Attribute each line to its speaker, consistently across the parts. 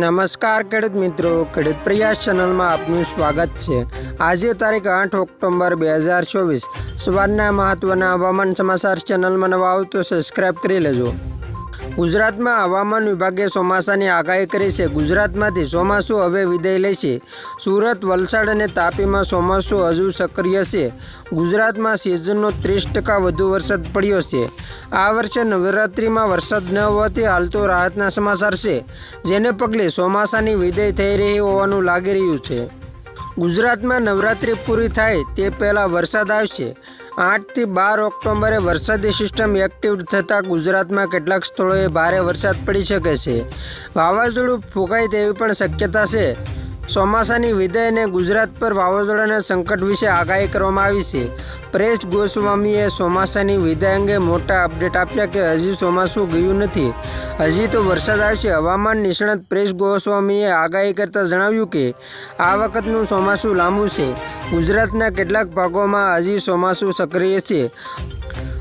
Speaker 1: નમસ્કાર ખેડૂત મિત્રો, ખેડૂત પ્રયાસ ચેનલમાં આપનું સ્વાગત છે. આજે તારીખ આઠ ઓક્ટોબર બે હજાર ચોવીસ. સવારના મહત્વના હવામાન સમાચાર ચેનલમાં નવા આવો તો સબસ્ક્રાઇબ કરી લેજો. ગુજરાતમાં હવામાન વિભાગે ચોમાસાની આગાહી કરી છે. ગુજરાતમાંથી ચોમાસું હવે વિદાય લેશે સુરત, વલસાડ અને તાપીમાં ચોમાસું હજુ સક્રિય છે. ગુજરાતમાં સિઝનનો ત્રીસ ટકા વધુ વરસાદ પડ્યો છે. આ વર્ષે નવરાત્રિમાં વરસાદ ન હોવાથી હાલ તો રાહતના સમાચાર છે. જેને પગલે ચોમાસાની વિદાય થઈ રહી હોવાનું લાગી રહ્યું છે. ગુજરાતમાં નવરાત્રિ પૂરી થાય તે પહેલાં વરસાદ આવશે. આઠથી બાર ઓક્ટોબરે વરસાદી સિસ્ટમ એક્ટિવ થતાં ગુજરાતમાં કેટલાક સ્થળોએ ભારે વરસાદ પડી શકે છે. વાવાઝોડું ફૂંકાય તેવી પણ શક્યતા છે. ચોમાસાની વિદાય અને ગુજરાત પર વાવાઝોડાના સંકટ વિશે આગાહી કરવામાં આવી છે. પ્રેસ ગોસ્વામીએ ચોમાસાની વિદાય અંગે મોટા અપડેટ આપ્યા કે હજી ચોમાસું ગયું નથી. હજી તો વરસાદ આવશે. હવામાન નિષ્ણાત પ્રેસ ગોસ્વામીએ આગાહી કરતાં જણાવ્યું કે, આ વખતનું ચોમાસું લાંબુ છે. ગુજરાતના કેટલાક ભાગોમાં હજી ચોમાસું સક્રિય છે.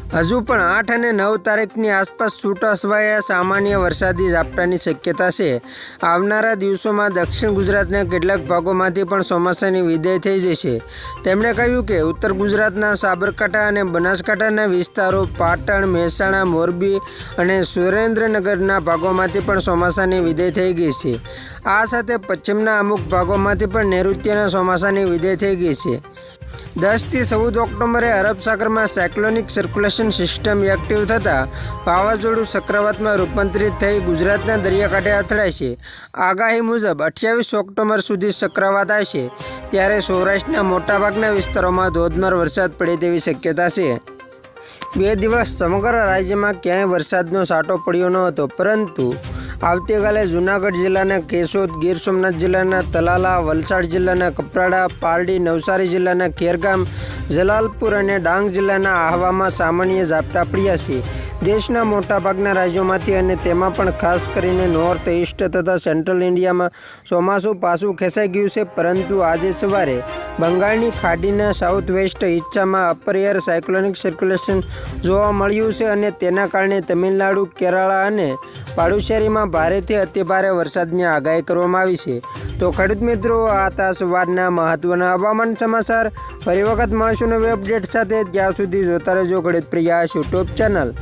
Speaker 1: હજુ પણ આઠ અને નવ તારીખની આસપાસ છૂટાછવાયા સામાન્ય વરસાદી ઝાપટાની શક્યતા છે. આવનારા દિવસોમાં દક્ષિણ ગુજરાતના કેટલાક ભાગોમાંથી પણ ચોમાસાની વિદાય થઈ જશે. તેમણે કહ્યું કે ઉત્તર ગુજરાતના સાબરકાંઠા અને બનાસકાંઠાના વિસ્તારો, પાટણ, મહેસાણા, મોરબી અને સુરેન્દ્રનગરના ભાગોમાંથી પણ ચોમાસાની વિદાય થઈ ગઈ છે. આ સાથે પશ્ચિમના અમુક ભાગોમાંથી પણ નૈઋત્યના ચોમાસાની વિદાય થઈ ગઈ છે. દસથી ચૌદ ઓક્ટોબરે અરબ સાગરમાં સાયક્લોનિક સર્ક્યુલેશન સિસ્ટમ એક્ટિવ થતાં વાવાઝોડું ચક્રવાતમાં રૂપાંતરિત થઈ ગુજરાતના દરિયાકાંઠે અથડાય છે. આગાહી મુજબ અઠ્યાવીસ ઓક્ટોબર સુધી ચક્રવાત આવશે, ત્યારે સૌરાષ્ટ્રના મોટાભાગના વિસ્તારોમાં ધોધમાર વરસાદ પડે તેવી શક્યતા છે. બે દિવસ સમગ્ર રાજ્યમાં ક્યાંય વરસાદનો સાટો પડ્યો ન હતો, પરંતુ આવતીકાલે જૂનાગઢ જિલ્લાના કેશોદ, ગીર સોમનાથ જિલ્લાના તલાલા, વલસાડ જિલ્લાના કપરાડા, પારડી, નવસારી જિલ્લાના ખેરગામ, જલાલપુર અને ડાંગ જિલ્લાના આહવામાં સામાન્ય ઝાપટા પડ્યા છે. દેશના મોટાભાગના રાજ્યોમાંથી અને તેમાં પણ ખાસ કરીને નોર્થ ઇસ્ટ તથા સેન્ટ્રલ ઇન્ડિયામાં ચોમાસું પાછું ખેંચાઈ ગયું છે, પરંતુ આજે સવારે બંગાળની ખાડીના સાઉથ વેસ્ટ હિસ્સામાં અપર એર સાયક્લોનિક સર્ક્યુલેશન જોવા મળ્યું છે અને તેના કારણે તમિલનાડુ કેરાળા અને પાડુશેરીમાં ભારેથી અતિભારે વરસાદની આગાહી કરવામાં આવી છે. તો ખેડૂત મિત્રો, આ હતા સવારના મહત્વના હવામાન સમાચાર ફરી વખત મળશું નવી અપડેટ સાથે. ત્યાં સુધી જોતા રહેજો ખેડૂત પ્રિયા યુટ્યુબ ચેનલ.